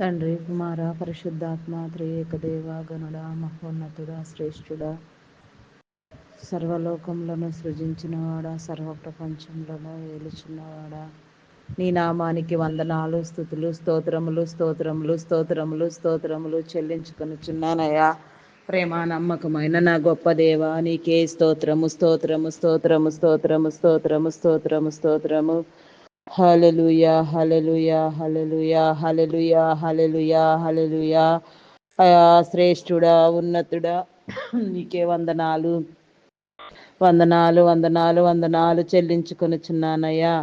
తండ్రి కుమార పరిశుద్ధాత్మ త్రియేకదేవ గనుడ మహోన్నతుడ శ్రేష్ఠుడ. సర్వలోకములను సృజించినవాడా సర్వ ప్రపంచంలోనూ ఏలుచున్నవాడా. నీ నామానికి వందనాలు స్థుతులు స్తోత్రములు స్తోత్రములు స్తోత్రములు స్తోత్రములు చెల్లించుకొనుచున్నానయ్యా. ప్రేమ నమ్మకమైన నా గొప్ప దేవ నీకే స్తోత్రము స్తోత్రము స్తోత్రము స్తోత్రము స్తోత్రము స్తోత్రము స్తోత్రము. హల్లెలూయా హల్లెలూయా హల్లెలూయా హల్లెలూయా హల్లెలూయా హల్లెలూయా అయా శ్రేష్ఠుడా ఉన్నతుడా నీకే వందనాలు. వందనాలు వందనాలు వందనాలు చెల్లించుకొనుచున్నానయ్యా.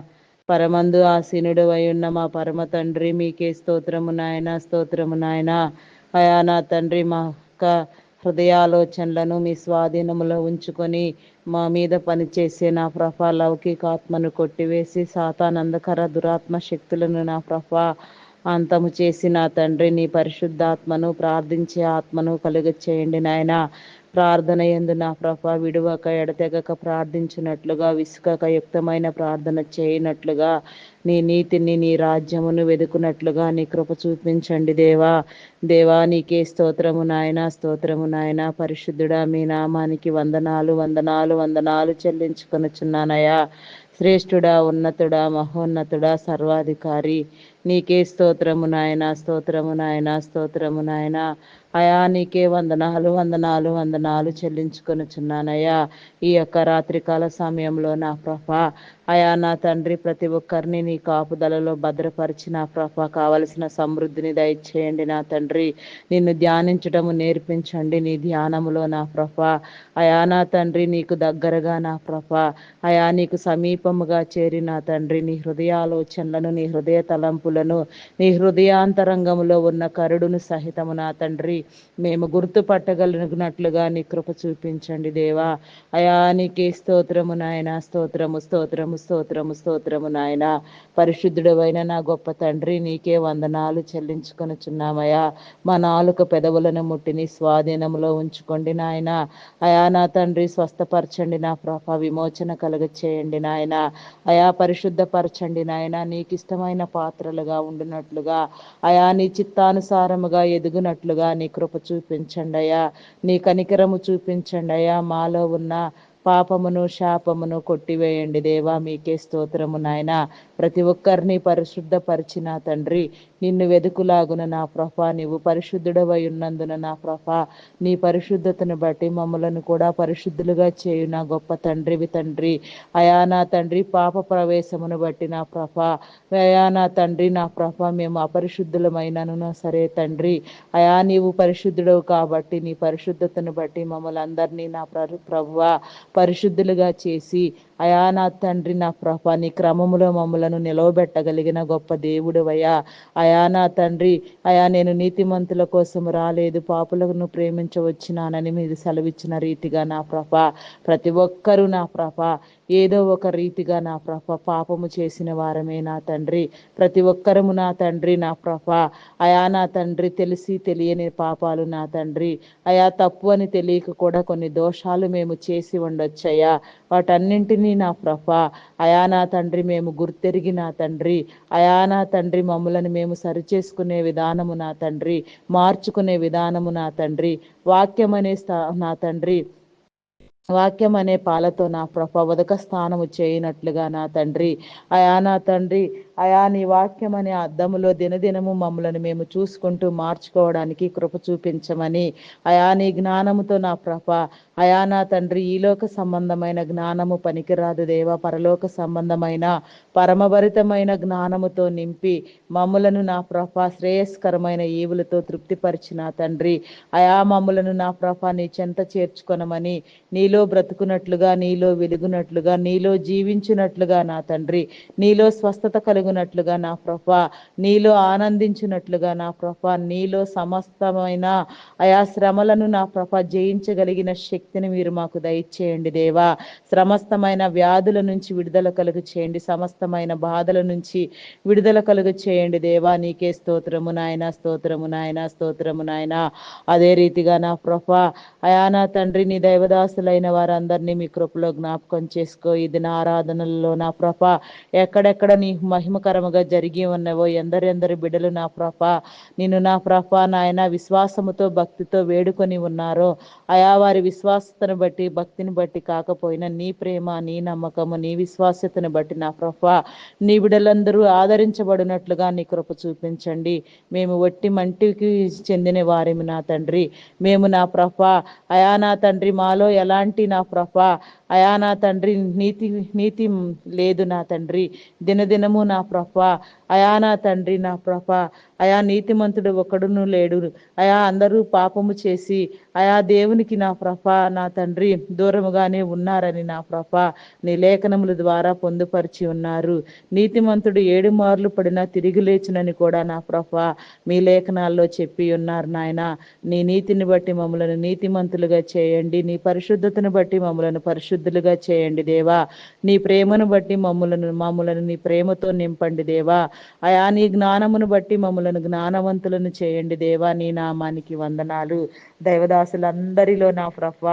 పరమందు ఆసీనుడు ఉన్న మా పరమ తండ్రి మీకే స్తోత్రము నాయన స్తోత్రము నాయన. అయా నా తండ్రి మా హృదయాలోచనలను మీ స్వాధీనంలో ఉంచుకొని మా మీద పనిచేసే నా ప్రఫ లౌకికాత్మను కొట్టివేసి సాతానందకర దురాత్మ శక్తులను నా ప్రఫ అంతము చేసి నా తండ్రి నీ పరిశుద్ధాత్మను ప్రార్థించే ఆత్మను కలుగ చేయండి నాయన. ప్రార్థన ఎందు నా ప్రభ విడువక ఎడతెగక ప్రార్థించినట్లుగా విసుకక యుక్తమైన ప్రార్థన చేయనట్లుగా నీ నీతిని నీ రాజ్యమును వెదుకున్నట్లుగా నీ కృప చూపించండి దేవా. దేవా నీకే స్తోత్రము నాయన స్తోత్రము నాయన. పరిశుద్ధుడా మీ నామానికి వందనాలు వందనాలు వందనాలు చెల్లించుకొనుచున్నానయ్యా. శ్రేష్ఠుడా ఉన్నతుడా మహోన్నతుడా సర్వాధికారి. నీకే స్తోత్రము నాయన స్తోత్రము నాయన స్తోత్రము నాయన. అయా నీకే వందనాలు వందనాలు వందనాలు చెల్లించుకొనుచున్నానయ్యా. ఈ యొక్క రాత్రికాల సమయంలో నా ప్రభ అయా నా తండ్రి ప్రతి ఒక్కరిని నీ కాపుదలలో భద్రపరిచి నా ప్రభ కావలసిన సమృద్ధిని దయచేయండి నా తండ్రి. నిన్ను ధ్యానించటము నేర్పించండి నీ ధ్యానములో నా ప్రభ. అయా నా తండ్రి నీకు దగ్గరగా నా ప్రభ. అయా నీకు సమీపముగా చేరి నా తండ్రి నీ హృదయాలోచనలను నీ హృదయ తలంపులను నీ హృదయాంతరంగములో ఉన్న కరుడును సహితము నా తండ్రి. మేము గుర్తుపట్టగలిగినట్లుగా నీ కృప చూపించండి దేవా. అయా నీకే స్తోత్రము నాయన స్తోత్రము స్తోత్రము స్తోత్రము స్తోత్రము నాయన. పరిశుద్ధుడవైన నా గొప్ప తండ్రి నీకే వందనాలు చెల్లించుకొనుచున్నామయ్యా. మా నాలుక పెదవులను ముట్టిని స్వాధీనంలో ఉంచుకోండి నాయన. అయా నా తండ్రి స్వస్థపరచండి నా ప్రభ విమోచన కలుగ చేయండి నాయన. అయా పరిశుద్ధపరచండి నాయన నీకు ఇష్టమైన పాత్రలుగా ఉండినట్లుగా. అయా నీ చిత్తానుసారముగా ఎదుగునట్లుగా నీ కృప చూపించండి అయ్యా. నీ కనికరము చూపించండి అయ్యా. మాలో ఉన్న పాపమును శాపమును కొట్టివేయండి దేవా. మీకే స్తోత్రము నాయన. ప్రతి ఒక్కరిని పరిశుద్ధపరిచిన తండ్రి నిన్ను వెదుకులాగున నా ప్రభ నీవు పరిశుద్ధుడవై ఉన్నందున నా ప్రభ నీ పరిశుద్ధతను బట్టి మమ్మలను కూడా పరిశుద్ధులుగా చేయు నా గొప్ప తండ్రివి తండ్రి. అయా నా తండ్రి పాప ప్రవేశమును బట్టి నా ప్రభ అయా నా తండ్రి నా ప్రభ మేము అపరిశుద్ధులమైనను సరే తండ్రి. అయా నీవు పరిశుద్ధుడవు కాబట్టి నీ పరిశుద్ధతను బట్టి మమ్మల్ని అందరినీ నా ప్రభు పరిశుద్ధులుగా చేసి అయా నా తండ్రి నా ప్రభ నీ క్రమములో మమ్మలను నిలవబెట్టగలిగిన గొప్ప దేవుడవయ్యా. అయా నా తండ్రి అయా నేను నీతిమంతుల కోసం రాలేదు పాపులను ప్రేమించవచ్చినానని మీరు సెలవిచ్చిన రీతిగా నా ప్రభ ప్రతి ఒక్కరూ నా ప్రభ ఏదో ఒక రీతిగా నా ప్రభ పాపము చేసిన వారమే నా తండ్రి. ప్రతి ఒక్కరము నా తండ్రి నా ప్రభ. అయా నా తండ్రి తెలిసి తెలియని పాపాలు నా తండ్రి. అయా తప్పు అని తెలియక కూడా కొన్ని దోషాలు మేము చేసి ఉండొచ్చయ్యా. వాటన్నింటినీ నా ప్రభ. అయానా తండ్రి మేము గుర్తెరిగి నా తండ్రి. అయానా తండ్రి మమ్మలను మేము సరిచేసుకునే విధానము నా తండ్రి. మార్చుకునే విధానము నా తండ్రి. వాక్యం అనే నా తండ్రి. వాక్యం అనే పాలతో నా ప్రభ ఉదక స్థానము చేయనట్లుగా నా తండ్రి. అయా నా తండ్రి అయా నీ వాక్యం అనే అద్దములో దినదినము మమ్మలను మేము చూసుకుంటూ మార్చుకోవడానికి కృప చూపించమని. అయా నీ జ్ఞానముతో నా ప్రభ. అయా నా తండ్రి ఈలోక సంబంధమైన జ్ఞానము పనికిరాదు దేవ. పరలోక సంబంధమైన పరమభరితమైన జ్ఞానముతో నింపి మమ్ములను నా ప్రభ శ్రేయస్కరమైన ఈవులతో తృప్తిపరిచిన తండ్రి. అయా మమ్ములను నా ప్రభ నీ చెంత చేర్చుకొనమని నీలో బ్రతుకున్నట్లుగా నీలో వెలుగునట్లుగా నీలో జీవించినట్లుగా నా తండ్రి. నీలో స్వస్థత కలుగు కలుగునట్లుగా నా ప్రభ. నీలో ఆనందించినట్లుగా నా ప్రభ. నీలో సమస్తమైన ఆయా శ్రమలను నా ప్రభ జయించగలిగిన శక్తిని మీరు మాకు దయచేయండి దేవా. సమస్తమైన వ్యాధుల నుంచి విడుదల కలుగు చేయండి. సమస్తమైన బాధల నుంచి విడుదల కలుగు చేయండి దేవా. నీకే స్తోత్రము నాయన స్తోత్రము నాయన స్తోత్రము నాయన. అదే రీతిగా నా ప్రభ అయా నా తండ్రి నీ దైవదాసులైన వారందరినీ మీ కృపలో జ్ఞాపకం చేసుకో. ఇది నా ఆరాధనల్లో నా ప్రభ ఎక్కడెక్కడ నీ మహిమ మహిమకరముగా జరిగి ఉన్నవో ఎందరెందరు బిడ్డలు నా ప్రభ నిన్ను నా ప్రభ నాయన విశ్వాసముతో భక్తితో వేడుకొని ఉన్నారో అయా వారి విశ్వాసతను బట్టి భక్తిని బట్టి కాకపోయినా నీ ప్రేమ నీ నమ్మకము నీ విశ్వాసతను బట్టి నా ప్రభ నీ బిడ్డలందరూ ఆదరించబడినట్లుగా నీ కృప చూపించండి. మేము వట్టి మంటికి చెందిన వారిమి నా తండ్రి. మేము నా ప్రభ అయా నా తండ్రి మాలో ఎలాంటి నా ప్రభ అయా నా తండ్రి నీతి నీతి లేదు నా తండ్రి. దినదినము నా ప్రభా అయా నా తండ్రి నా ప్రభ అయా నీతిమంతుడు ఒకడును లేడు. అయా అందరూ పాపము చేసి అయా దేవునికి నా ప్రభ నా తండ్రి దూరముగానే ఉన్నారని నా ప్రభ నీ లేఖనముల ద్వారా పొందుపరిచి ఉన్నారు. నీతిమంతుడు ఏడు మార్లు పడినా తిరిగి లేచునని కూడా నా ప్రభ మీ లేఖనాల్లో చెప్పి ఉన్నారు నాయన. నీ నీతిని బట్టి మమ్మలను నీతిమంతులుగా చేయండి. నీ పరిశుద్ధతను బట్టి మమ్మలను పరిశుద్ధులుగా చేయండి దేవా. నీ ప్రేమను బట్టి మమ్మలను మమ్మలను నీ ప్రేమతో నింపండి దేవా. అయా నీ జ్ఞానమును బట్టి మమ్మలను జ్ఞానవంతులను చేయండి దేవా నీ నామానికి వందనాలు. దైవదాసులందరిలో నా ప్రఫ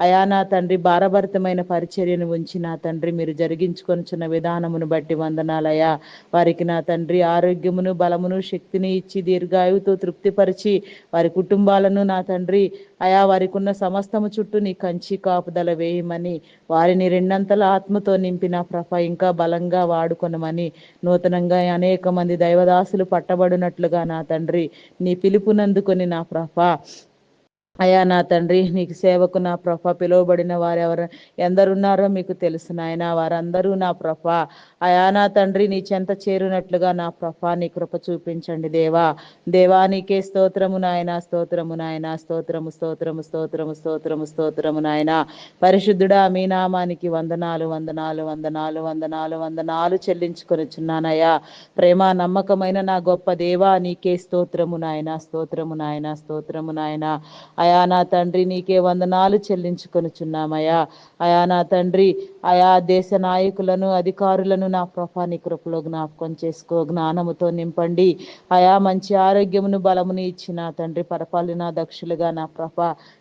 అయా నా తండ్రి భారభరితమైన పరిచర్యను ఉంచి నా తండ్రి మీరు జరిగించుకొనిచున్న విధానమును బట్టి వందనాలయా. వారికి నా తండ్రి ఆరోగ్యమును బలమును శక్తిని ఇచ్చి దీర్ఘాయువుతో తృప్తిపరిచి వారి కుటుంబాలను నా తండ్రి అయా వారికి ఉన్న సమస్తము చుట్టూ నీ కంచి కాపుదల వేయమని వారిని రెండంతల ఆత్మతో నింపిన ప్రభ ఇంకా బలంగా వాడుకొనమని నూతనంగా అనేక మంది దైవదాసులు పట్టబడినట్లుగా నా తండ్రి నీ పిలుపునందుకొని నా ప్రభ. అయా నా తండ్రి నీకు సేవకు నా ప్రభ పిలువబడిన వారు ఎవరు ఎందరున్నారో మీకు తెలుసు నాయన వారందరూ నా ప్రభ. అయా నా తండ్రి నీ చెంత చేరునట్లుగా నా ప్రభ నీ కృప చూపించండి దేవా. దేవా నీకే స్తోత్రము నాయన స్తోత్రము నాయన స్తోత్రము స్తోత్రము స్తోత్రము స్తోత్రము స్తోత్రము నాయన. పరిశుద్ధుడా మీ నామానికి వందనాలు వందనాలు వందనాలు వందనాలు వందనాలు చెల్లించుకొనిచున్నానయ్యా. ప్రేమ నమ్మకమైన నా గొప్ప దేవా నీకే స్తోత్రము నాయన స్తోత్రము నాయన స్తోత్రము నాయన. అయా నా తండ్రి నీకే వందనాలు చెల్లించుకొనుచున్నామయ్యా. అయా నా తండ్రి ఆయా దేశ నాయకులను అధికారులను నా ప్రభా నీ కృపలో జ్ఞాపకం చేసుకో. జ్ఞానముతో నింపండి. ఆయా మంచి ఆరోగ్యమును బలమును ఇచ్చిన తండ్రి పరిపాలన దక్షులుగా నా ప్రభ.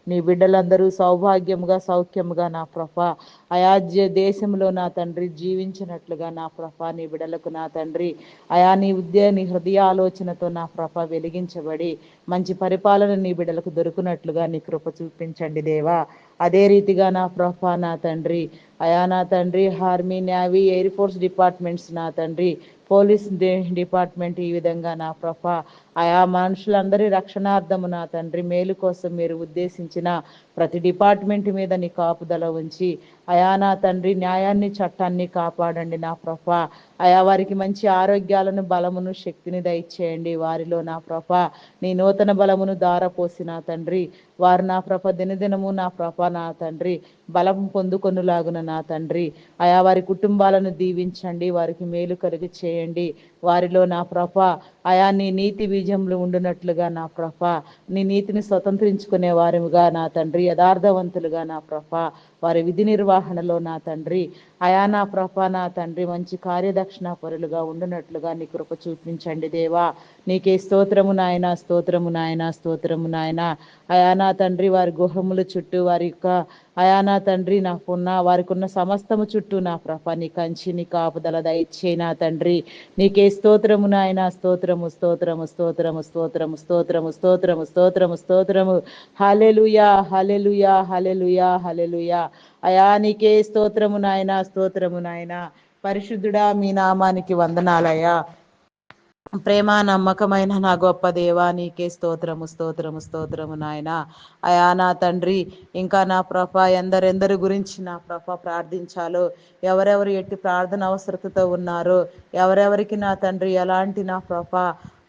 నీ బిడ్డలందరూ సౌభాగ్యముగా సౌఖ్యముగా నా ప్రభ. ఆయా దేశంలో నా తండ్రి జీవించినట్లుగా నా ప్రభ నీ బిడ్డలకు నా తండ్రి. ఆయా నీ ఉద్య నీ హృదయ ఆలోచనతో నా ప్రభ వెలిగించబడి మంచి పరిపాలన నీ బిడ్డలకు దొరుకునట్లుగా నీ కృప చూపించండి దేవా. అదే రీతిగా నా ప్రభ నా నా తండ్రి. అయా నా తండ్రి army navy air force departments నా తండ్రి. పోలీస్ డిపార్ట్మెంట్ ఈ విధంగా నా ప్రభా ఆయా మనుషులందరి రక్షణార్థము నా తండ్రి మేలు కోసం మీరు ఉద్దేశించిన ప్రతి డిపార్ట్మెంట్ మీద నీ కాపుదల ఉంచి అయా నా తండ్రి న్యాయాన్ని చట్టాన్ని కాపాడండి నా ప్రభా. అయా వారికి మంచి ఆరోగ్యాలను బలమును శక్తిని దయచేయండి. వారిలో నా ప్రభా నీ నూతన బలమును దారపోసి నా తండ్రి. వారు నా ప్రభ దినదినము నా ప్రభ నా తండ్రి. బలం పొందుకొనులాగున నా తండ్రి. ఆయా వారి కుటుంబాలను దీవించండి. వారికి మేలు కలిగి చేయండి వారిలో నా ప్రభ ఆయా నీ నీతి బీజములు ఉండునట్లుగా నా ప్రభ నీ నీతిని స్వతంత్రించుకునే వారిగా నా తండ్రి యథార్థవంతులుగా నా ప్రభ వారి విధి నిర్వహణలో నా తండ్రి. అయానా ప్రభా నా తండ్రి మంచి కార్యదక్షిణ పరులుగా ఉండునట్లుగా నీ కృప చూపించండి దేవా. నీకే స్తోత్రము నాయన స్తోత్రము నాయన స్తోత్రము నాయన. అయానా తండ్రి వారి గుహముల చుట్టూ వారి యొక్క అయానా తండ్రి నాకున్న వారికి ఉన్న సమస్తము చుట్టూ నా ప్రభ నీ కంచి నీ కాపుదల దయచే నా తండ్రి. నీకే స్తోత్రము నాయన స్తోత్రము స్తోత్రము స్తోత్రము స్తోత్రము స్తోత్రము స్తోత్రము స్తోత్రము స్తోత్రము. హలెలుయా హలెలుయా హలెలుయా హలెలుయా అయా నీకే స్తోత్రము నాయన స్తోత్రము నాయన. పరిశుద్ధుడా మీ నామానికి వందనాలయ్యా. ప్రేమ నమ్మకమైన నా గొప్ప దేవా నీకే స్తోత్రము స్తోత్రము స్తోత్రము నాయన. అయా నా తండ్రి ఇంకా నా ప్రభ ఎందరెందరి గురించి నా ప్రభ ప్రార్థించాలో ఎవరెవరు ఎట్టి ప్రార్థన అవసరతతో ఉన్నారో ఎవరెవరికి నా తండ్రి ఎలాంటి నా ప్రభ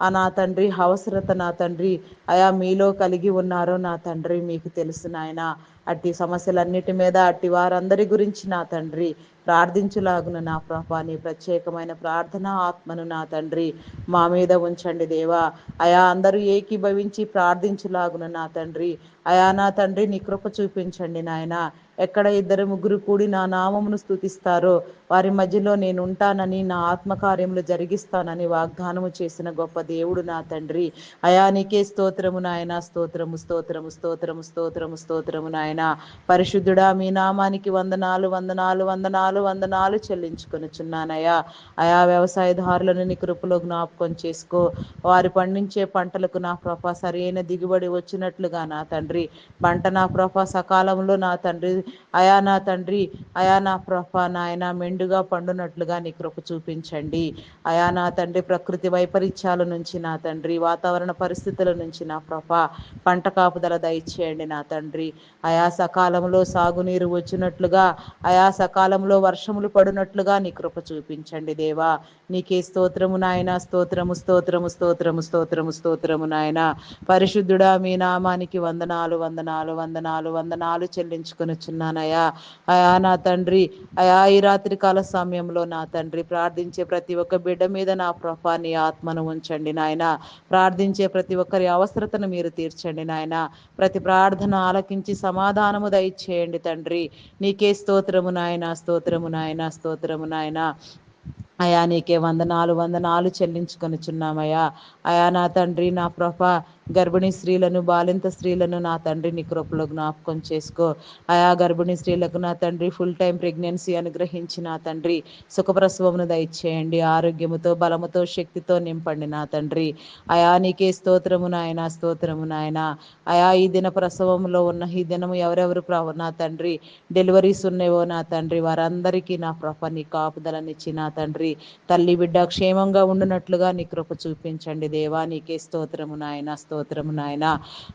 ఆ నా తండ్రి అవసరత నా తండ్రి అయా మీలో కలిగి ఉన్నారో నా తండ్రి మీకు తెలుసు నాయన. అట్టి సమస్యలన్నిటి మీద అట్టి వారందరి గురించి నా తండ్రి ప్రార్థించులాగున నా ప్రభా నీ ప్రత్యేకమైన ప్రార్థన ఆత్మను నా తండ్రి మా మీద ఉంచండి దేవా. అయా అందరూ ఏకీభవించి ప్రార్థించులాగున నా తండ్రి. అయా నా తండ్రి నీ కృప చూపించండి నాయన. ఎక్కడ ఇద్దరు ముగ్గురు కూడి నా నామమును స్థుతిస్తారో వారి మధ్యలో నేను ఉంటానని నా ఆత్మకార్యములు జరిగిస్తానని వాగ్దానము చేసిన గొప్ప దేవుడు నా తండ్రి. అయా నీకే స్తోత్రము నాయన స్తోత్రము స్తోత్రము స్తోత్రము స్తోత్రము స్తోత్రము నాయన. పరిశుద్ధుడా మీ నామానికి వందనాలు వందనాలు వందనాలు. వందనాలు వందనాలు చెల్లించుకొనుచున్నానయ్యా. ఆయా వ్యవసాయదారులను నీ కృపలో జ్ఞాపకం చేసుకో. వారు పండించే పంటలకు నా ప్రభా సరైన దిగుబడి వచ్చినట్లుగా నా తండ్రి. పంట నా ప్రభా సకాలంలో నా తండ్రి. అయా నా తండ్రి అయా నా ప్రభా నాయన మెండుగా పండునట్లుగా నీ కృప చూపించండి. అయా నా తండ్రి ప్రకృతి వైపరీత్యాల నుంచి నా తండ్రి వాతావరణ పరిస్థితుల నుంచి నా ప్రభా పంట కాపుదల దయచేయండి నా తండ్రి. అయా సకాలంలో సాగునీరు వచ్చినట్లుగా అయా సకాలంలో వర్షములు పడినట్లుగా నీ కృప చూపించండి దేవా. నీకే స్తోత్రము నాయన స్తోత్రము స్తోత్రము స్తోత్రము స్తోత్రము స్తోత్రము నాయన. పరిశుద్ధుడా మీ నామానికి వందనాలు వందనాలు వందనాలు వందనాలు చెల్లించుకొనుచున్నానయ్యా అయా నా తండ్రి అయా ఈ రాత్రి కాల సమయంలో నా తండ్రి ప్రార్థించే ప్రతి ఒక్క బిడ్డ మీద నా ప్రభా నీ ఆత్మను ఉంచండి నాయన. ప్రార్థించే ప్రతి ఒక్కరి అవసరతను మీరు తీర్చండి నాయన. ప్రతి ప్రార్థన ఆలకించి సమాధానము దయచేయండి తండ్రి. నీకే స్తోత్రము నాయన స్తోత్రము నాయన స్తోత్రము నాయన. అయా నీకే వందనాలు వందనాలు చెల్లించుకొనిచున్నామయ్యా. అయా నా తండ్రి నా ప్రభ గర్భిణీ స్త్రీలను బాలింత స్త్రీలను నా తండ్రి నీ కృపలో జ్ఞాపకం చేసుకో. అయా గర్భిణీ స్త్రీలకు నా తండ్రి ఫుల్ టైం ప్రెగ్నెన్సీ అనుగ్రహించి నా తండ్రి సుఖప్రసవమును దయచేయండి. ఆరోగ్యముతో బలముతో శక్తితో నింపండి నా తండ్రి. అయా నీకే స్తోత్రము నాయన స్తోత్రము నాయన. అయా ఈ దిన ప్రసవంలో ఉన్న ఈ దినము ఎవరెవరు నా తండ్రి డెలివరీస్ ఉన్నాయో నా తండ్రి వారందరికీ నా ప్రభ నీ కాపుదలనిచ్చి నా తండ్రి. తల్లి బిడ్డ క్షేమంగా ఉండునట్లుగా నీ కృప చూపించండి దేవా. నీకే స్తోత్రము నాయన స్తోత్రము నాయన.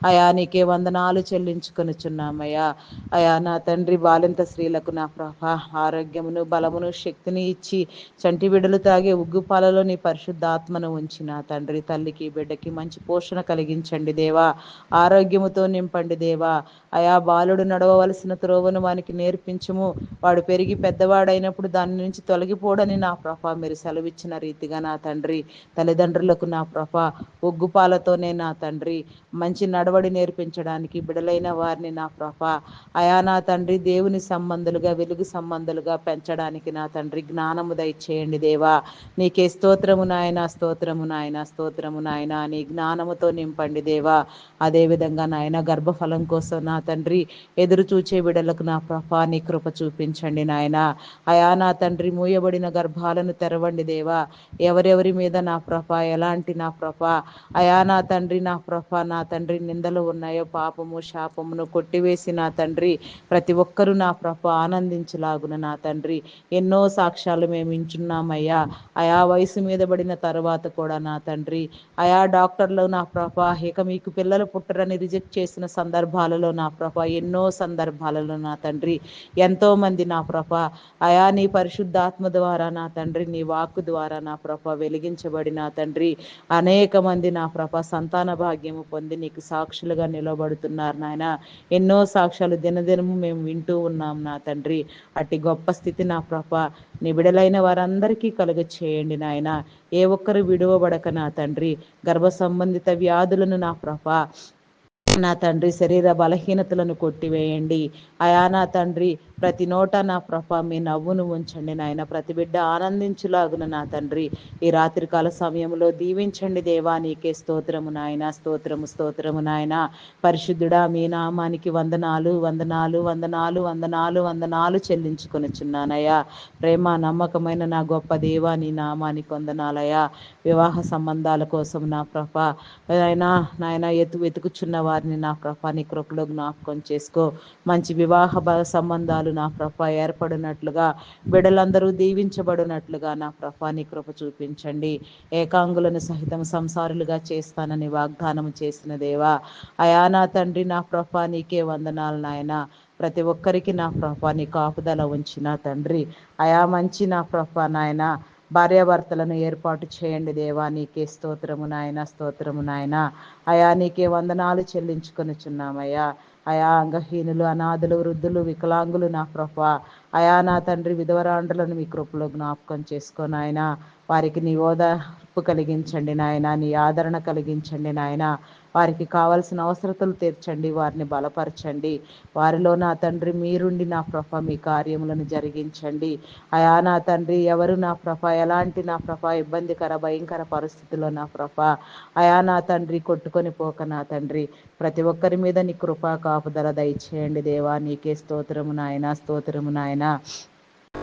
అయా నీకే వందనాలు చెల్లించుకొనిచున్నామయ్యా అయా నా తండ్రి బాలింత స్త్రీలకు నా ప్రభ ఆరోగ్యమును బలమును శక్తిని ఇచ్చి చంటి బిడ్డలు తాగే ఉగ్గుపాలలో నీ పరిశుద్ధాత్మను ఉంచి నా తండ్రి. తల్లికి బిడ్డకి మంచి పోషణ కలిగించండి దేవా. ఆరోగ్యముతో నింపండి దేవా. అయా బాలుడు నడవవలసిన త్రోవను వానికి నేర్పించము. వాడు పెరిగి పెద్దవాడైనప్పుడు దాని నుంచి తొలగిపోడని నా ప్రభ మీరు సెలవిచ్చిన రీతిగా నా తండ్రి తల్లిదండ్రులకు నా ప్రభ ఉగ్గుపాలతోనే నా తండ్రి. మంచి నడవడి నేర్పించడానికి బిడలైన వారిని నా ప్రభ. అయా నా తండ్రి దేవుని సంబంధులుగా వెలుగు సంబంధులుగా పెంచడానికి నా తండ్రి జ్ఞానము దయచేయండి దేవా. నీకే స్తోత్రము నాయన స్తోత్రము నాయన స్తోత్రము నాయన. నీ జ్ఞానముతో నింపండి దేవా. అదేవిధంగా నాయన గర్భఫలం కోసం నా తండ్రి ఎదురు చూచే బిడలకు నా ప్రభా నీ కృప చూపించండి నాయన. అయా నా తండ్రి మూయబడిన గర్భాలను తెరవండి దేవా. ఎవరెవరి మీద నా ప్రభ ఎలాంటి నా ప్రభ. అయా నా తండ్రి నా ప్రభ నా తండ్రి నిందలు ఉన్నాయో పాపము శాపమును కొట్టివేసి నా తండ్రి ప్రతి ఒక్కరూ నా ప్రభ ఆనందించలాగున నా తండ్రి. ఎన్నో సాక్ష్యాలు మేము ఇంచున్నామయ్యా ఆయా వయసు మీద పడిన తర్వాత కూడా నా తండ్రి. ఆయా డాక్టర్లు నా ప్రభ ఇక మీకు పిల్లలు పుట్టరని రిజెక్ట్ చేసిన సందర్భాలలో నా ప్రభ ఎన్నో సందర్భాలలో నా తండ్రి. ఎంతో మంది నా ప్రభ అయా నీ పరిశుద్ధాత్మ ద్వారా నా తండ్రి నీ వాక్కు ద్వారా నా ప్రభ వెలిగించబడి నా తండ్రి. అనేక మంది నా ప్రభ సంతాన భాగ్యము పొంది నీకు సాక్షులుగా నిలబడుతున్నారు నాయన. ఎన్నో సాక్ష్యాలు దినదినము మేము వింటూ ఉన్నాం నా తండ్రి. అట్టి గొప్ప స్థితి నా ప్రభ. నిబిడలైన వారందరికీ కలుగ చేయండి నాయన. ఏ ఒక్కరు విడువబడక నా తండ్రి. గర్భ సంబంధిత వ్యాధులను నా ప్రభ. నా తండ్రి శరీర బలహీనతలను కొట్టివేయండి. అయా నా తండ్రి ప్రతి నోట నా ప్రభ మీ నవ్వును ఉంచండి నాయన. ప్రతి బిడ్డ ఆనందించులాగున నా తండ్రి. ఈ రాత్రికాల సమయంలో దీవించండి దేవా నీకే స్తోత్రము నాయన. స్తోత్రము స్తోత్రము నాయన. పరిశుద్ధుడా మీ నామానికి వందనాలు వందనాలు వందనాలు వందనాలు వందనాలు చెల్లించుకొనిచున్నానయ్యా. ప్రేమ నమ్మకమైన నా గొప్ప దేవా నీ నామానికి వందనాలయ్యా. వివాహ సంబంధాల కోసం నా ప్రభ నాయనా నాయన ఎతు వెతుకుచున్న వారిని నా ప్రభ నీ కృపలో జ్ఞాపకం చేసుకో. మంచి వివాహ సంబంధాలు నా ప్రభ ఏర్పడినట్లుగా బిడలందరూ దీవించబడినట్లుగా నా ప్రభ నీ కృప చూపించండి. ఏకాంగులను సహితం సంసారులుగా చేస్తానని వాగ్దానం చేసిన దేవా అయా నా తండ్రి నా ప్రభ నీకే వందనాలు నాయన. ప్రతి ఒక్కరికి నా ప్రభ నీ కాపుదల ఉంచిన తండ్రి. అయా మంచి నా ప్రభ నాయన భార్యాభర్తలను ఏర్పాటు చేయండి దేవా నీకే స్తోత్రము నాయన స్తోత్రము నాయన. అయా నీకే వందనాలు చెల్లించుకొనిచున్నామయ్యా. అయా అంగహీనులు అనాథులు వృద్ధులు వికలాంగులు నా ప్రభా. అయా నా తండ్రి విధవరాండ్రులను మీ కృపలో జ్ఞాపకం చేసుకొని ఆయన వారికి నీ ఓదార్పు కలిగించండి నాయన నీ ఆదరణ కలిగించండి నాయన. వారికి కావాల్సిన అవసరతలు తీర్చండి వారిని బలపరచండి. వారిలో నా తండ్రి మీరుండి నా ప్రభ మీ కార్యములను జరిగించండి. అయా నా తండ్రి ఎవరు నా ప్రభ ఎలాంటి నా ప్రభ ఇబ్బందికర భయంకర పరిస్థితుల్లో నా ప్రభ. అయా నా తండ్రి కొట్టుకొని పోక నా తండ్రి. ప్రతి ఒక్కరి మీద నీ కృపా కాపుదల దయచేయండి దేవా. నీకే స్తోత్రము నాయన స్తోత్రము నాయన.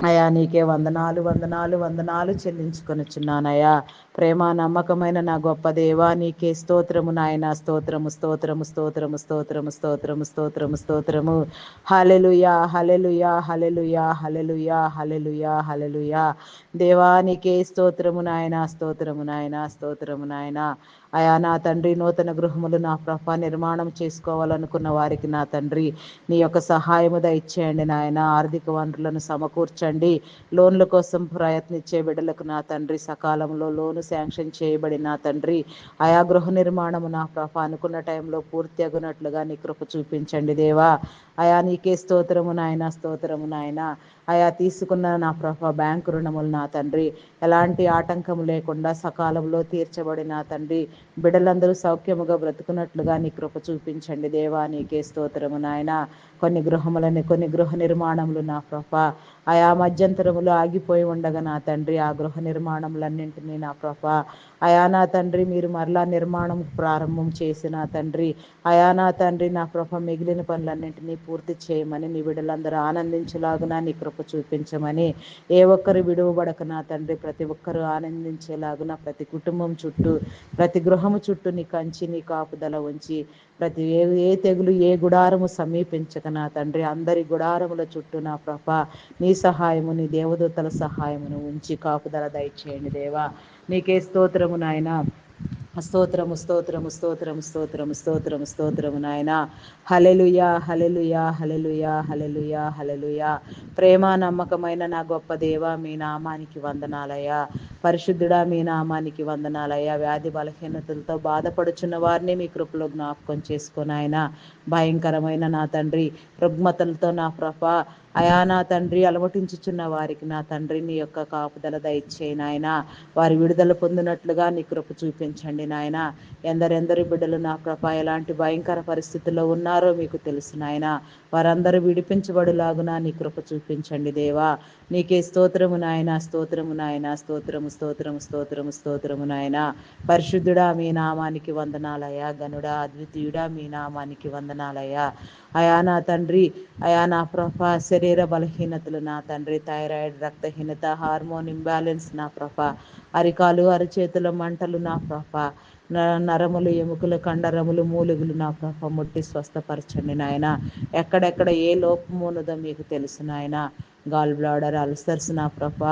అయా నీకే వందనాలు వందనాలు వందనాలు చెల్లించుకొనుచున్నానయా ప్రేమ నమ్మకమైన నా గొప్ప దేవా నీకే స్తోత్రము నాయన స్తోత్రము స్తోత్రము స్తోత్రము స్తోత్రము స్తోత్రము స్తోత్రము స్తోత్రము. Hallelujah hallelujah hallelujah hallelujah hallelujah hallelujah దేవానికే స్తోత్రము నాయన స్తోత్రము నాయన స్తోత్రము నాయన. అయా నా తండ్రి నూతన గృహములు నా ప్రభ నిర్మాణం చేసుకోవాలనుకున్న వారికి నా తండ్రి నీ యొక్క సహాయము దయచేయండి నాయన. ఆర్థిక వనరులను సమకూర్చండి. లోన్ల కోసం ప్రయత్నించే బిడ్డలకు నా తండ్రి సకాలంలో లోను శాంక్షన్ చేయబడిన తండ్రి ఆయా గృహ నిర్మాణము నా ప్రభ అనుకున్న టైంలో పూర్తి అగునట్లుగా నీ కృప చూపించండి దేవా. అయా నీకే స్తోత్రము నాయన స్తోత్రము నాయన. అయా తీసుకున్న నా ప్రభ బ్యాంకు రుణములు నా తండ్రి. ఎలాంటి ఆటంకం లేకుండా సకాలంలో తీర్చబడి నా తండ్రి. బిడ్డలందరూ సౌఖ్యముగా బ్రతుకున్నట్లుగా నీ కృప చూపించండి. దేవా నీకే స్తోత్రము నాయన. కొన్ని గృహములని కొన్ని గృహ నిర్మాణములు నా ప్రభ. ఆయా మధ్యంతరములు ఆగిపోయి ఉండగా నా తండ్రి ఆ గృహ నిర్మాణములన్నింటినీ నా ప్రభ. అయా నా తండ్రి మీరు మరలా నిర్మాణం ప్రారంభం చేసిన తండ్రి. అయా నా తండ్రి నా ప్రభ మిగిలిన పనులన్నింటినీ పూర్తి చేయమని నీ బిడ్డలందరూ ఆనందించేలాగున నీ కృప చూపించమని ఏ ఒక్కరు విడువబడక నా తండ్రి ప్రతి ఒక్కరూ ఆనందించేలాగున ప్రతి కుటుంబం చుట్టూ ప్రతి గృహము చుట్టూ నీ కంచి నీ కాపుదల ఉంచి ప్రతి ఏ ఏ తెగులు ఏ గుడారము సమీపించక నా తండ్రి అందరి గుడారముల చుట్టూ నా ప్రభ నీ సహాయము నీ దేవదూతల సహాయమును ఉంచి కాపుదల దయచేయండి దేవా. నీకే స్తోత్రము నాయన. స్తోత్రము స్తోత్రము స్తోత్రము స్తోత్రము స్తోత్రము స్తోత్రము నాయన. Hallelujah hallelujah hallelujah hallelujah hallelujah ప్రేమ నమ్మకమైన నా గొప్ప దేవ మీ నామానికి వందనాలయ్యా. పరిశుద్ధుడా మీ నామానికి వందనాలయ్యా. వ్యాధి బలహీనతలతో బాధపడుచున్న వారిని మీ కృపలో జ్ఞాపకం చేసుకుని ఆయన భయంకరమైన నా తండ్రి రుగ్మతలతో నా ప్రభ. అయా నా తండ్రి అలమటించుచున్న వారికి నా తండ్రి నీ యొక్క కాపుదల దయచేయి నాయన. వారి విడుదల పొందినట్లుగా నీ కృప చూపించండి నాయన. ఎందరెందరి బిడ్డలు నా ప్రభ ఎలాంటి భయంకర పరిస్థితుల్లో ఉన్నారో మీకు తెలుసు నాయన. వారందరూ విడిపించబడులాగున నీ కృప చూపించండి దేవా. నీకే స్తోత్రము నాయన స్తోత్రము నాయన స్తోత్రము స్తోత్రము స్తోత్రము స్తోత్రము నాయన. పరిశుద్ధుడా మీ నామానికి వందనాలయ్యా. గనుడా అద్వితీయుడా మీ నామానికి వందనాలయ్యా. అయా నా తండ్రి అయా నా ప్రభ శరీర బలహీనతలు నా తండ్రి థైరాయిడ్ రక్తహీనత హార్మోన్ ఇంబ్యాలెన్స్ నా ప్రభ అరికాలు అరిచేతుల మంటలు నా ప్రభ నరములు ఎముకలు కండరములు మూలుగులు నా ప్రభ ముట్టి స్వస్థపరచండి నాయన. ఎక్కడెక్కడ ఏ లోపము ఉన్నదో మీకు తెలుసు నాయన. గాల్ బ్లాడర్ అల్సర్స్ నా ప్రభ.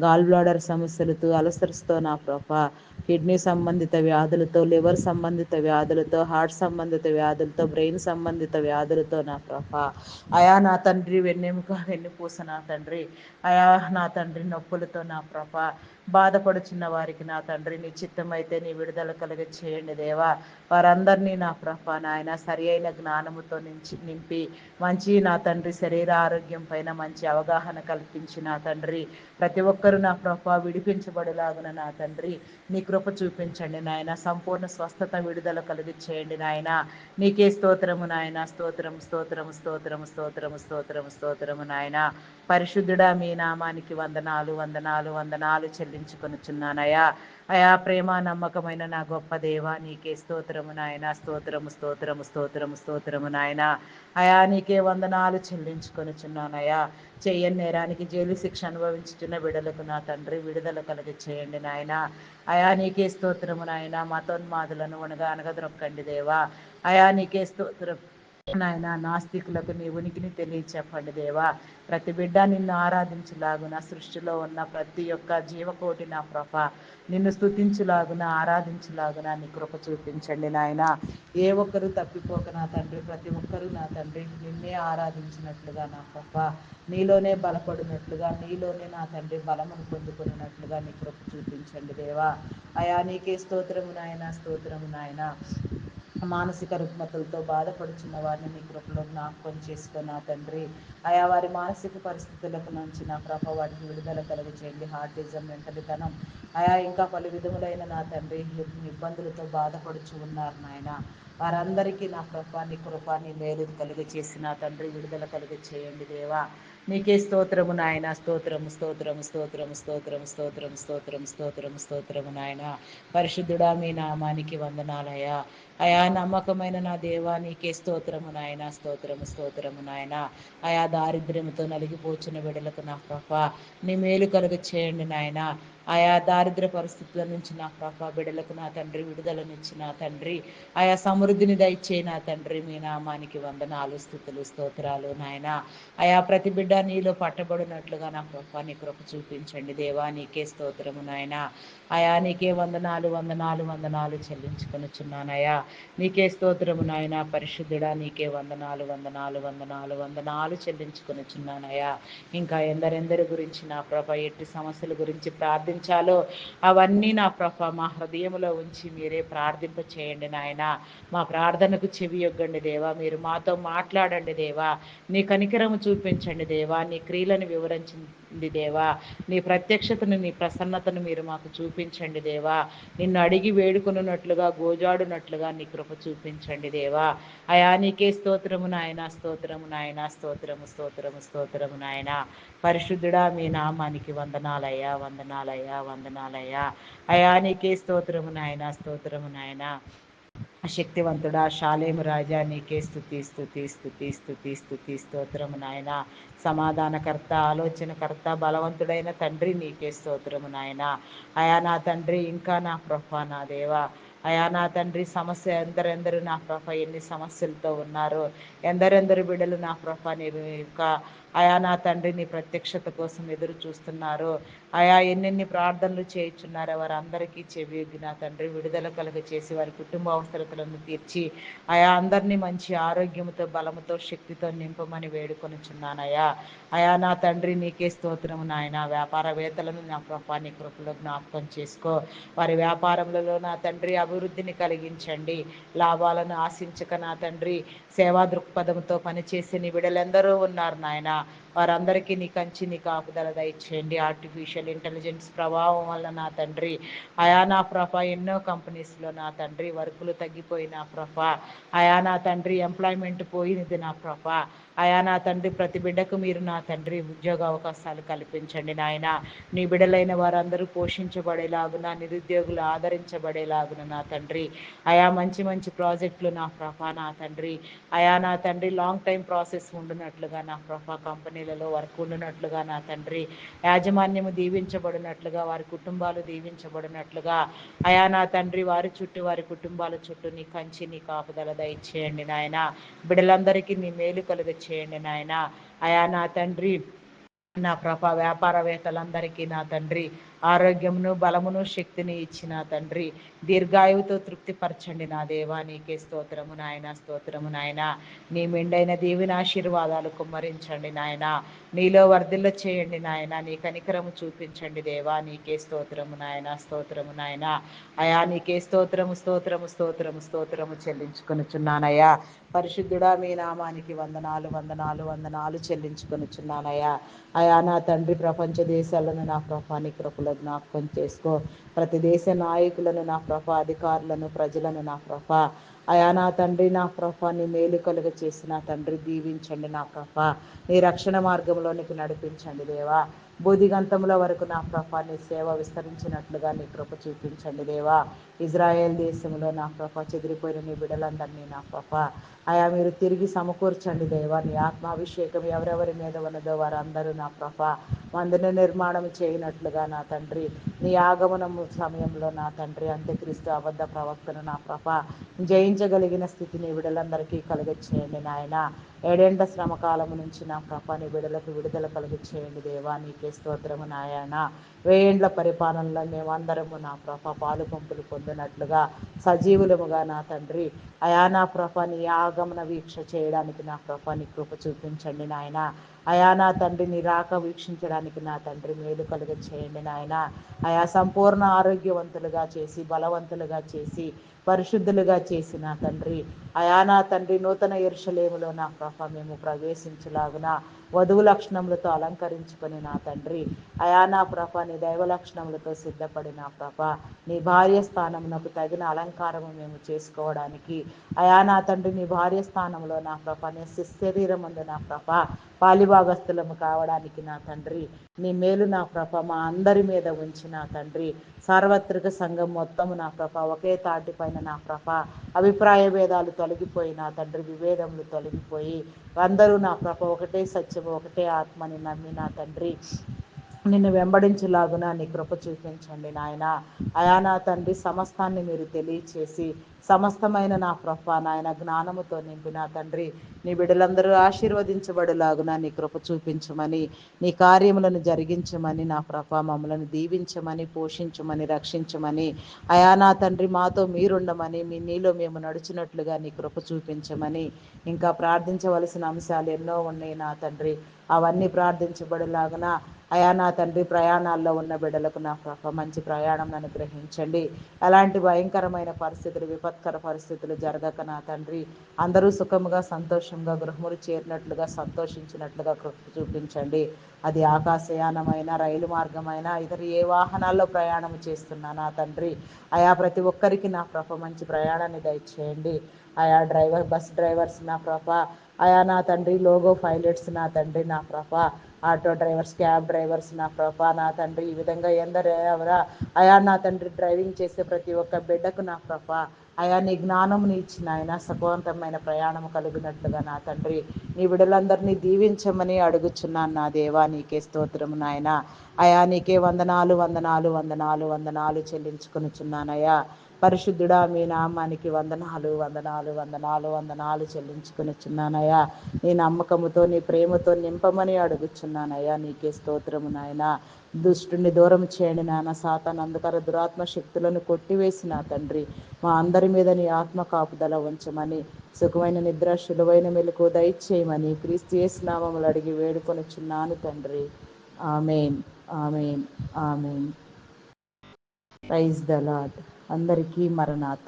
గాల్ బ్లాడర్ సమస్యలతో అలసర్స్తో నా ప్రభా. కిడ్నీ సంబంధిత వ్యాధులతో లివర్ సంబంధిత వ్యాధులతో హార్ట్ సంబంధిత వ్యాధులతో బ్రెయిన్ సంబంధిత వ్యాధులతో నా ప్రభా. అయా నా తండ్రి వెన్నెముక వెన్నుపూస నా తండ్రి. అయా నా తండ్రి నొప్పులతో నా ప్రభా. బాధపడుచున్న వారికి నా తండ్రి నీ చిత్తమైతే నీ విడుదల కలిగ చేయండి దేవా. వారందరినీ నా ప్రభా నాయన సరి అయిన జ్ఞానముతో నించి నింపి మంచి నా తండ్రి శరీర ఆరోగ్యం పైన మంచి అవగాహన కల్పించి నా తండ్రి. ప్రతి ఒక్క ఒక్కరు నా ప్రభ విడిపించబడేలాగున నా తండ్రి నీ కృప చూపించండి నాయన. సంపూర్ణ స్వస్థత విడుదల కలిగించేయండి నాయన. నీకే స్తోత్రము నాయన. స్తోత్రం స్తోత్రం స్తోత్రం స్తోత్రం స్తోత్రం స్తోత్రము నాయన. పరిశుద్ధుడా మీ నామానికి వందనాలు వందనాలు వందనాలు చెల్లించుకొనుచున్నానయ్యా. అయా ప్రేమ నమ్మకమైన నా గొప్ప దేవ నీకే స్తోత్రము నాయన. స్తోత్రము స్తోత్రము స్తోత్రము స్తోత్రము నాయన. అయా నీకే వందనాలు చెల్లించుకొనుచున్నానయ్యా. చెయ్యని నేరానికి జైలు శిక్ష అనుభవించుతున్న బిడలకు నా తండ్రి విడుదల కలిగి చేయండి నాయన. అయా నీకే స్తోత్రము నాయన. మతోన్మాదులను అనగా అనగదొక్కండి దేవా. అయా నీకే స్తోత్రం. నాయన నాస్తికులకు నీ ఉనికిని తెలియచెప్పండి దేవా. ప్రతి బిడ్డ నిన్ను ఆరాధించులాగున సృష్టిలో ఉన్న ప్రతి ఒక్క జీవకోటి నా ప్రభ నిన్ను స్థుతించులాగున ఆరాధించులాగున నీ కృప చూపించండి నాయన. ఏ ఒక్కరు తప్పిపోక నా తండ్రి ప్రతి ఒక్కరూ నా తండ్రి నిన్నే ఆరాధించినట్లుగా నా ప్రభ నీలోనే బలపడినట్లుగా నీలోనే నా తండ్రి బలమును పొందుకున్నట్లుగా నీ కృప చూపించండి దేవా. అయా నీకే స్తోత్రము నాయన స్తోత్రము నాయన. మానసిక రుగ్మతలతో బాధపడుచున్న వారిని మీ కృపలో జ్ఞాపకం చేసుకున్న తండ్రి ఆయా వారి మానసిక పరిస్థితులకు నుంచి నా ప్రభ వారికి విడుదల కలుగు చేయండి హార్టిజం మెంటలితనం ఆయా ఇంకా పలు విధములైన నా తండ్రి ఇబ్బందులతో బాధపడుచు ఉన్నారు నాయన. వారందరికీ నా కృపాన్ని కృపాన్ని మేలు నీ మేలు కలిగి తండ్రి విడుదల కలిగి చేయండి దేవా. నీకే స్తోత్రము నాయన స్తోత్రము స్తోత్రము స్తోత్రము స్తోత్రము స్తోత్రము స్తోత్రము స్తోత్రము స్తోత్రము నాయన. పరిశుద్ధుడా మీ నామానికి వందనాలయ్యా. అయా నమ్మకమైన నా దేవా నీకే స్తోత్రము నాయన స్తోత్రము స్తోత్రము నాయన. అయా దారిద్ర్యముతో నలిగిపోచిన బిడలకు నా ప్రభ నీ మేలు కలుగ చేయండి నాయన. ఆయా దారిద్ర పరిస్థితుల నుంచి నా ప్రభా బిడలకు నా తండ్రి విడుదలనిచ్చి నా తండ్రి ఆయా సమృద్ధిని దయచే నా తండ్రి మీ నామానికి వందనాలు స్థుతులు స్తోత్రాలు నాయన. ఆయా ప్రతి బిడ్డ నీలో పట్టబడినట్లుగా నా ప్రభా నీ కృప చూపించండి దేవా నీకే స్తోత్రము నాయన. ఆయా నీకే వందనాలు వందనాలు వందనాలు చెల్లించుకొనుచున్నానయా నీకే స్తోత్రము నాయన పరిశుద్ధుడా నీకే వందనాలు వందనాలు వందనాలు వందనాలు చెల్లించుకొనుచున్నానయా ఇంకా ఎందరెందరి గురించి నా ప్రభా ఎట్టి సమస్యల గురించి ప్రార్థించాలో అవన్నీ నా ప్రభ మా హృదయంలో ఉంచి మీరే ప్రార్థింప చేయండి నాయన. మా ప్రార్థనకు చెవి యొగ్గండి దేవా. మీరు మాతో మాట్లాడండి దేవా. నీ కనికరము చూపించండి దేవా. నీ క్రియలను వివరించండి దేవా. నీ ప్రత్యక్షతను నీ ప్రసన్నతను మీరు మాకు చూపించండి దేవా. నిన్ను అడిగి వేడుకొనున్నట్లుగా గోజాడునట్లుగా నీ కృప చూపించండి దేవా. అయా నీకే స్తోత్రము నాయన స్తోత్రము నాయన స్తోత్రము స్తోత్రము స్తోత్రము నాయన. పరిశుద్ధుడా మీ నామానికి వందనాలయ్యా వందనాలయ్యా వందనాలయ్యా. అయా నీకే స్తోత్రము నాయన స్తోత్రము నాయన. శక్తివంతుడా శాలేము రాజా నీకే స్థుతి స్థుతి స్థుతి స్థుతి స్థుతి స్తోత్రము నాయన. సమాధానకర్త ఆలోచనకర్త బలవంతుడైన తండ్రి నీకే స్తోత్రము నాయన. అయా నా తండ్రి ఇంకా నా ప్రభా నా దేవా. అయా నా తండ్రి సమస్య ఎందరెందరు నా ప్రభ ఎన్ని సమస్యలతో ఉన్నారు ఎందరెందరు బిడ్డలు నా ప్రభ నేను యొక్క అయా నా తండ్రి నీ ప్రత్యక్షత కోసం ఎదురు చూస్తున్నారు అయా ఎన్నెన్ని ప్రార్థనలు చేయించున్నారో వారందరికీ చెవి నా తండ్రి విడుదల కలుగ చేసి వారి కుటుంబ అవసరతలను తీర్చి అయా అందరినీ మంచి ఆరోగ్యంతో బలముతో శక్తితో నింపమని వేడుకొనిచున్నానయ్యా అయా నా తండ్రి నీకే స్తోత్రము నాయన. వ్యాపారవేత్తలను నా ప్రభా నీ కృపలో జ్ఞాపకం చేసుకో. వారి వ్యాపారములలో నా తండ్రి అభివృద్ధిని కలిగించండి. లాభాలను ఆశించక నా తండ్రి సేవా దృక్పథంతో పనిచేసే నీ ఉన్నారు నాయన. వారందరికీ నీ కంచి నీ కాపుదల దయచేయండి. ఆర్టిఫిషియల్ ఇంటెలిజెన్స్ ప్రభావం వల్ల నా తండ్రి అయా నా ప్రభ ఎన్నో కంపెనీస్లో నా తండ్రి వర్కులు తగ్గిపోయిన ప్రభ. అయా నా తండ్రి ఎంప్లాయ్మెంట్ పోయినది నా ప్రభ. అయా నా తండ్రి ప్రతి బిడ్డకు మీరు నా తండ్రి ఉద్యోగ అవకాశాలు కల్పించండి నాయన. నీ బిడ్డలైన వారందరూ పోషించబడేలాగున నిరుద్యోగులు ఆదరించబడేలాగున నా తండ్రి. అయా మంచి మంచి ప్రాజెక్టులు నా ప్రభా నా తండ్రి. అయా నా తండ్రి లాంగ్ టైం ప్రాసెస్ ఉండునట్లుగా నా ప్రభ కంపెనీలలో వారికి ఉండునట్లుగా నా తండ్రి యాజమాన్యము దీవించబడినట్లుగా వారి కుటుంబాలు దీవించబడినట్లుగా. అయా నా తండ్రి వారి చుట్టూ వారి కుటుంబాల చుట్టూ నీ కంచి నీ కాపుదల దయచేయండి నాయన. బిడ్డలందరికీ నీ మేలు కలుగ చేయండి నాయన. అయా నా తండ్రి నా ప్రభ వ్యాపారవేత్తలందరికీ నా తండ్రి ఆరోగ్యమును బలమును శక్తిని ఇచ్చిన తండ్రి. దీర్ఘాయువుతో తృప్తిపరచండి నా దేవా. నీకే స్తోత్రము నాయన స్తోత్రము నాయన. నీ మెండైన దీవిన ఆశీర్వాదాలు కుమ్మరించండి నాయన. నీలో వర్ధిల్ల చేయండి నాయన. నీ కనికరము చూపించండి దేవా. నీకే స్తోత్రము నాయన స్తోత్రము నాయన. అయా నీకే స్తోత్రము స్తోత్రము స్తోత్రము స్తోత్రము చెల్లించుకొనుచున్నానయ్యా. పరిశుద్ధుడా మీ నామానికి వందనాలు వందనాలు వందనాలు చెల్లించుకొనుచున్నానయ్యా అయా నా తండ్రి ప్రపంచ దేశాలను నా ప్రభాని కృపలో జ్ఞాపకం చేసుకో. ప్రతి దేశ నాయకులను నా ప్రభ అధికారులను ప్రజలను నా ప్రభ. అయా నా తండ్రి నా ప్రభ మేలు కలుగ చేసిన తండ్రి దీవించండి నా ప్రభ. నీ రక్షణ మార్గంలోనికి నడిపించండి దేవా. బోధిగంతముల వరకు నా ప్రభ నీ సేవ విస్తరించినట్లుగా నీ కృప చూపించండి దేవా. ఇజ్రాయెల్ దేశంలో నా ప్రభ చెదిరిపోయిన నీ బిడలందరినీ నా ప్రభ. అయా మీరు తిరిగి సమకూర్చండి దేవా. నీ ఆత్మాభిషేకం ఎవరెవరి మీద ఉన్నదో వారందరూ నా ప్రభ. మందిర నిర్మాణం చేయనట్లుగా నా తండ్రి. నీ ఆగమనము సమయంలో నా తండ్రి అంత్యక్రీస్తు అబద్ధ ప్రవక్తను నా ప్రభ. జయించగలిగిన స్థితిని విడలందరికీ కలుగచ్చేయండి నాయన. ఏడేండ్ల శ్రమకాలము నుంచి నా ప్రభ విడుదలకు విడుదల కలుగచ్చేయండి దేవా నీకే స్తోత్రము నాయన. వేయండ్ల పరిపాలనలో మేమందరము నా ప్రభ పాలు పంపులు పొందినట్లుగా సజీవులముగా నా తండ్రి. అయా నా ప్రభ నీ ఆగమన వీక్ష చేయడానికి నా ప్రభ నీ కృప చూపించండి నాయన. అయా నా తండ్రి నీ రాక వీక్షించడానికి నా తండ్రి మేలు కలుగ చేయండి నాయన. అయా సంపూర్ణ ఆరోగ్యవంతులుగా చేసి బలవంతులుగా చేసి పరిశుద్ధులుగా చేసిన తండ్రి. అయా నా తండ్రి నూతన ఎరుషలేములో నా ప్రభ మేము ప్రవేశించలాగున వధువు లక్షణములతో అలంకరించుకొని నా తండ్రి. అయా నా ప్రభ నీ దైవ లక్షణములతో సిద్ధపడి నా ప్రభ నీ భార్య స్థానమునకు తగిన అలంకారము మేము చేసుకోవడానికి. అయా నా తండ్రి నీ భార్య స్థానంలో నా ప్రభ నీ శిశరీరం ఉంది నా ప్రభ పాలిభాగస్థులము కావడానికి నా తండ్రి. నీ మేలు నా ప్రభ మా అందరి మీద ఉంచి నా తండ్రి. సార్వత్రిక సంఘం మొత్తము నా ప్రభ ఒకే తాటిపై పైన నా ప్రభ. అభిప్రాయ భేదాలు తొలగిపోయి నా తండ్రి విభేదములు తొలగిపోయి అందరూ నా ప్రభ ఒకటే సత్యము ఒకటే ఆత్మని నమ్మి నా తండ్రి నిన్ను వెంబడించులాగున నీ కృప చూపించండి నాయన. అయా నా తండ్రి సమస్తాన్ని మీరు తెలియచేసి సమస్తమైన నా ప్రఫ నాయన జ్ఞానముతో నింపిన తండ్రి నీ బిడ్డలందరూ ఆశీర్వదించబడులాగున నీ కృప చూపించమని నీ కార్యములను జరిగించమని నా ప్రఫ మమ్మలను దీవించమని పోషించమని రక్షించమని అయా నా తండ్రి మాతో మీరుండమని మీ నీలో మేము నడిచినట్లుగా నీ కృప చూపించమని ఇంకా ప్రార్థించవలసిన అంశాలు ఎన్నో ఉన్నాయి నా తండ్రి. అవన్నీ ప్రార్థించబడులాగున అయా నా తండ్రి ప్రయాణాల్లో ఉన్న బిడ్డలకు నా ప్రభ మంచి ప్రయాణం అనుగ్రహించండి అలాంటి భయంకరమైన పరిస్థితులు విపత్కర పరిస్థితులు జరగక నా తండ్రి అందరూ సుఖముగా సంతోషంగా గృహములు చేరినట్లుగా సంతోషించినట్లుగా కృప చూపించండి. అది ఆకాశయానమైన రైలు మార్గమైన ఇతర ఏ వాహనాల్లో ప్రయాణం చేస్తున్నా నా తండ్రి. ఆయా ప్రతి ఒక్కరికి నా ప్రభ మంచి ప్రయాణాన్ని దయచేయండి. ఆయా డ్రైవర్ బస్ డ్రైవర్స్ నా ప్రభ ఆయా నా తండ్రి లోగో పైలట్స్ నా తండ్రి నా ప్రభ ఆటో డ్రైవర్స్ క్యాబ్ డ్రైవర్స్ నా ప్రభా నా తండ్రి ఈ విధంగా ఎందరు ఎవరా అయా నా తండ్రి డ్రైవింగ్ చేసే ప్రతి ఒక్క బిడ్డకు నా ప్రభా అయా నీ జ్ఞానముని ఇచ్చిన ఆయన సుఖవంతమైన ప్రయాణం కలిగినట్లుగా నా తండ్రి. నీ బిడ్డలందరినీ దీవించమని అడుగుచున్నాను నా దేవా నీకే స్తోత్రము నాయన. అయా నీకే వందనాలు వందనాలు వందనాలు వందనాలు చెల్లించుకొనిచున్నానయ్యా. పరిశుద్ధుడా మీ నామానికి వందనాలు వందనాలు వందనాలు వందనాలు చెల్లించుకునిచున్నానయ్యా. నీ నమ్మకముతో నీ ప్రేమతో నింపమని అడుగుచున్నానయ్యా. నీకే స్తోత్రము నాయన. దుష్టుని దూరం చేయండి నాన్న సాతాన్ అందుకర దురాత్మ శక్తులను కొట్టివేసిన తండ్రి మా అందరి మీద నీ ఆత్మ కాపుదల ఉంచమని సుఖమైన నిద్ర శులువైన మెలకు దయచేయమని క్రీస్తు నామములు అడిగి వేడుకొనిచున్నాను తండ్రి. Amen. Amen. Amen. Praise the Lord అందరికీ మరణాత.